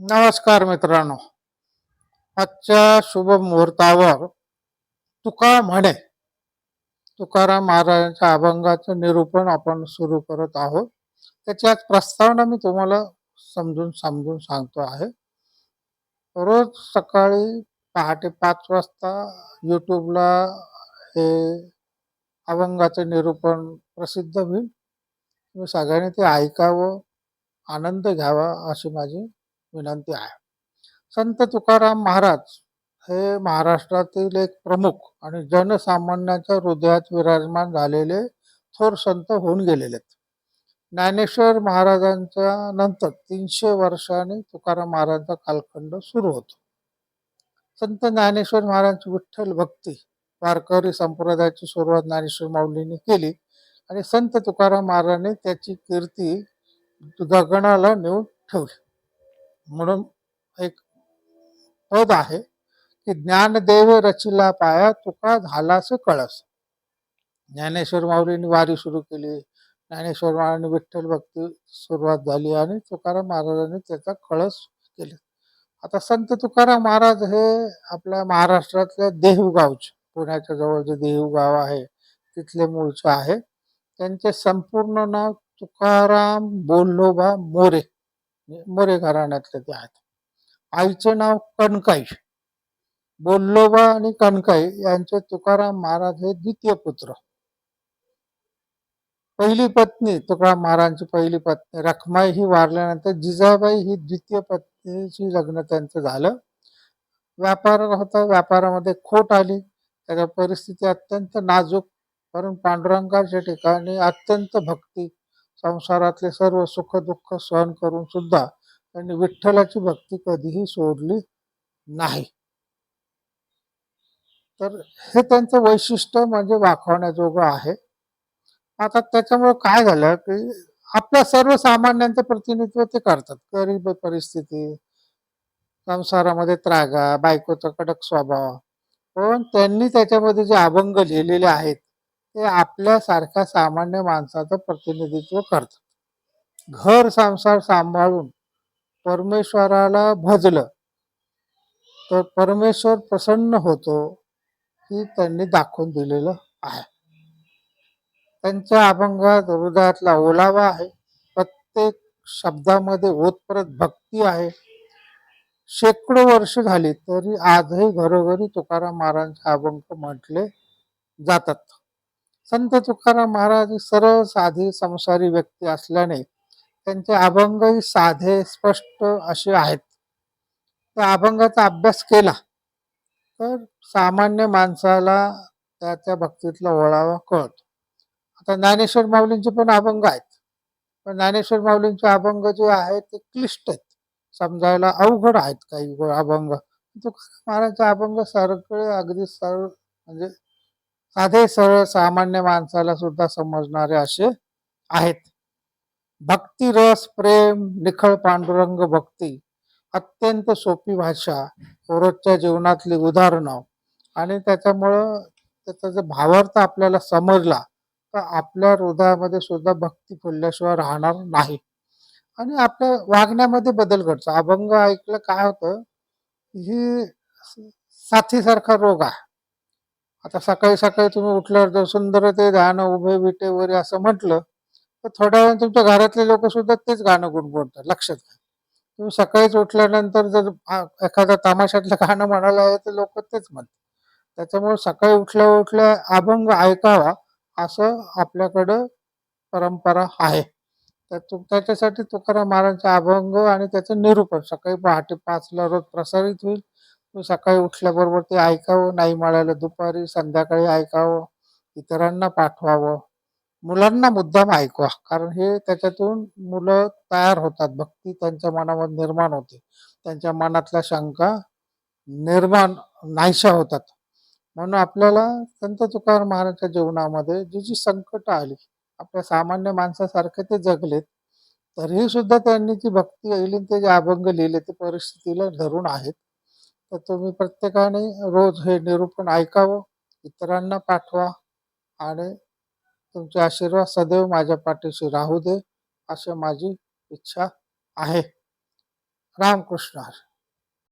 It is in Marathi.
नमस्कार मित्रांनो. आजच्या शुभ मुहूर्तावर तुका म्हणे. तुकाराम महाराजांच्या अभंगाचं निरूपण आपण सुरू करत आहोत. त्याची आज प्रस्तावना मी तुम्हाला समजून समजून सांगतो आहे. रोज सकाळी पहाटे पाच वाजता यूट्यूबला हे अभंगाचं निरूपण प्रसिद्ध होईल. तुम्ही सगळ्यांनी ते ऐकावं आनंद घ्यावा अशी माझी विनंती आहे. संत तुकाराम महाराज हे महाराष्ट्रातील एक प्रमुख आणि जनसामान्याच्या हृदयात विराजमान झालेले थोर संत होऊन गेलेले आहेत ज्ञानेश्वर महाराजांच्या नंतर तीनशे वर्षांनी तुकाराम महाराजांचा कालखंड सुरू होतो. संत ज्ञानेश्वर महाराजांची विठ्ठल भक्ती वारकरी संप्रदायाची सुरुवात ज्ञानेश्वर माऊलींनी केली आणि संत तुकाराम महाराजांनी त्याची कीर्ती गगनाला नेऊन ठेवली. म्हणून एक पद आहे की ज्ञानदेव रचिला पाया तुका झालास कळस. ज्ञानेश्वर माऊलींनी वारी सुरू केली. ज्ञानेश्वर महाराजांनी विठ्ठल भक्ती सुरुवात झाली आणि तुकाराम महाराजांनी त्याचा कळस केले. आता संत तुकाराम महाराज हे आपल्या महाराष्ट्रातल्या देहूगावचे पुण्याच्या जवळ जे देहूगाव आहे तिथले मूळचे आहे. त्यांचे संपूर्ण नाव तुकाराम बोल्लोबा मोरे. मोरे घराण्यातले ते आहेत. आईचे नाव कणकाई. बोल्लोबा आणि कणकाई यांचे तुकाराम महाराज हे द्वितीय पुत्र. पहिली पत्नी तुकाराम महाराजांची पहिली पत्नी रखमाई ही वारल्यानंतर जिजाबाई ही द्वितीय पत्नीची लग्न त्यांचं झालं. व्यापार होता व्यापारामध्ये खोट आली. त्याच्या परिस्थिती अत्यंत नाजूक. परंतु पांडुरंगाच्या ठिकाणी अत्यंत भक्ती. संसारातले सर्व सुख दुःख सहन करून सुद्धा त्यांनी विठ्ठलाची भक्ती कधीही सोडली नाही. तर हे त्यांचं वैशिष्ट्य म्हणजे वाखवण्याजोगं आहे. आता त्याच्यामुळे काय झालं की आपल्या सर्वसामान्यांचं प्रतिनिधित्व ते करतात. गरीब परिस्थिती संसारामध्ये त्रागा बायकोचा कडक स्वभाव. पण त्यांनी त्याच्यामध्ये जे अभंग लिहिलेले आहेत ते आपल्यासारख्या सामान्य माणसाचं प्रतिनिधित्व करतात. घर संसार सांभाळून परमेश्वराला भजलं तर परमेश्वर प्रसन्न होतो ही त्यांनी दाखवून दिलेलं आहे. त्यांच्या अभंगात हृदयातला ओलावा आहे. प्रत्येक शब्दामध्ये ओतप्रत भक्ती आहे. शेकडो वर्ष झाली तरी आजही घरोघरी तुकाराम महाराजांचे अभंग म्हटले जातात. संत तुकाराम महाराज ही सरळ साधी संसारी व्यक्ती असल्याने त्यांचे अभंगही साधे स्पष्ट असे आहेत. त्या अभंगाचा अभ्यास केला तर सामान्य माणसाला त्याच्या भक्तीतला ओळावा कळतो. आता ज्ञानेश्वर माऊलींचे पण अभंग आहेत. पण ज्ञानेश्वर माऊलींचे अभंग जे आहेत ते क्लिष्ट आहेत. समजायला अवघड आहेत काही गो- अभंग. तुकाराम महाराजचे अभंग सरकळे अगदी सरळ म्हणजे साधे सरळ सामान्य माणसाला सुद्धा समजणारे असे आहेत. भक्ती रस प्रेम निखळ पांडुरंग भक्ती अत्यंत सोपी भाषा रोजच्या जीवनातली उदाहरणं आणि त्याच्यामुळं त्याचा जर भावार्थ आपल्याला समजला तर आपल्या हृदयामध्ये सुद्धा भक्ती फुलल्याशिवाय राहणार नाही. आणि आपल्या वागण्यामध्ये बदल घडतो. अभंग ऐकलं काय होतं ही साथीसारखा रोग आहे. आता सकाळी सकाळी तुम्ही उठल्यावर जर सुंदर ते गाणं उभे विटे वगैरे असं म्हटलं तर थोड्या वेळ तुमच्या घरातले लोक सुद्धा तेच गाणं गुणगुणतात लक्षात घ्या. तुम्ही सकाळीच उठल्यानंतर जर एखादा तमाशातलं गाणं म्हणायला आहे तर लोक तेच म्हणतात. त्याच्यामुळे सकाळी उठल्या उठल्या अभंग ऐकावा असं आपल्याकडं परंपरा आहे. तर तु त्याच्यासाठी तुकाराम महाराजांचा अभंग आणि त्याचं निरूपण सकाळी पहाटे पाचला रोज प्रसारित होईल. सकाळी उठल्याबरोबर ते ऐकावं नाही मिळालं दुपारी संध्याकाळी ऐकावं इतरांना पाठवावं. मुलांना मुद्दाम ऐकवा कारण हे त्याच्यातून मुलं तयार होतात. भक्ती त्यांच्या मनामध्ये निर्माण होते. त्यांच्या मनातल्या शंका निर्माण नाहीशा होतात. म्हणून आपल्याला संत तुकाराम महाराजच्या जीवनामध्ये जी जी संकट आली आपल्या सामान्य माणसासारखे ते जगलेत तरीही सुद्धा त्यांनी जी भक्ती येईल ते जे अभंग लिहिले ते परिस्थितीला धरून आहेत. तर तुम्ही प्रत्येकाने रोज हे निरूपण ऐकावं इतरांना पाठवा आणि तुमचे आशीर्वाद सदैव माझ्या पाठीशी राहू दे अशी माझी इच्छा आहे रामकृष्ण हरी.